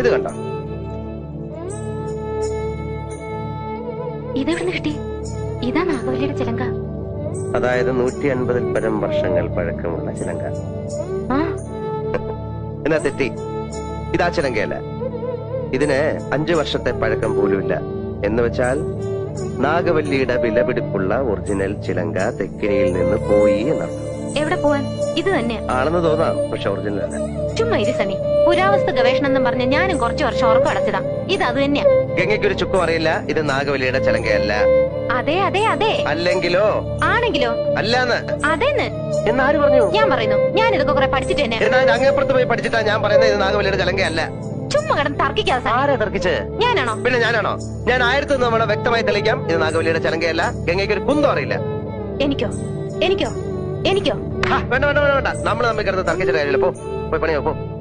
ഇത് കണ്ടോ? ഇതെവിടുന്ന് കിട്ടി? ഇതാ നാഗവല്ലിയുടെ ചിലങ്ക. അതായത് നൂറ്റി അൻപതിൽ പരം വർഷങ്ങൾ പഴക്കമുള്ള ചിലങ്ക. എന്നാ തെറ്റി? ഇതാ ചിലങ്കയല്ല? ഇതിന് അഞ്ചു വർഷത്തെ പഴക്കം പോലുമില്ല. എന്ന് വെച്ചാൽ നാഗവല്ലിയുടെ വിലപിടിപ്പുള്ള ഒറിജിനൽ ചിലങ്ക തെക്കിനിയിൽ നിന്ന് പോയി എന്നർത്ഥം. എവിടെ പോവാൻ? ഇത് തന്നെ. ആണെന്ന് തോന്നാം പക്ഷെ ഒറിജിനൽ അല്ല. ചുമ്മാ ഇരു സണ്ണി. പുരാവസ്തു ഗവേഷണം എന്നും പറഞ്ഞ് ഞാനും കുറച്ചു വർഷം ഉറക്കം അടച്ചതാ. ഇത് അത് തന്നെയാ. ഗംഗയ്ക്കൊരു ചുക്കും അറിയില്ല ഇത് നാഗവലിയുടെ ചലങ്കയല്ല. അതെ അതെ അതെ. അല്ലെങ്കിലോ? ആണെങ്കിലോ? അല്ലാന്ന്. അതേന്ന്? എന്നാര് പറഞ്ഞു? ഞാൻ പറയുന്നു. ഞാൻ ഇതൊക്കെ കുറെ പഠിച്ചിട്ട് തന്നെ. എന്നാൽ അങ്ങേപ്പുറത്ത് പോയി പഠിച്ചിട്ടാ ഞാൻ പറയുന്നത് ഇത് നാഗവലിയുടെ ചലങ്കയല്ല. ചുമ്മാ കിടന്ന് തർക്കിക്കാതെ ആരെ തർക്കിച്ച്? ഞാനാണോ? പിന്നെ ഞാനാണോ? ഞാൻ ആയിരത്തി തവണ വ്യക്തമായി തെളിയിക്കാം. ഇത് നാഗവലിയുടെ ചലങ്കയല്ല. ഗംഗയ്ക്ക് ഒരു കുന്തം അറിയില്ല. എനിക്കോ? എനിക്കോ? എനിക്കോ? ആ, വേണ്ട വേണ്ട വേണ്ട വേണ്ട. നമ്മൾ തമ്മിൽ കിടന്ന് തർക്കിച്ച കാര്യമില്ല. പോ പോയി പണിയോ പോ.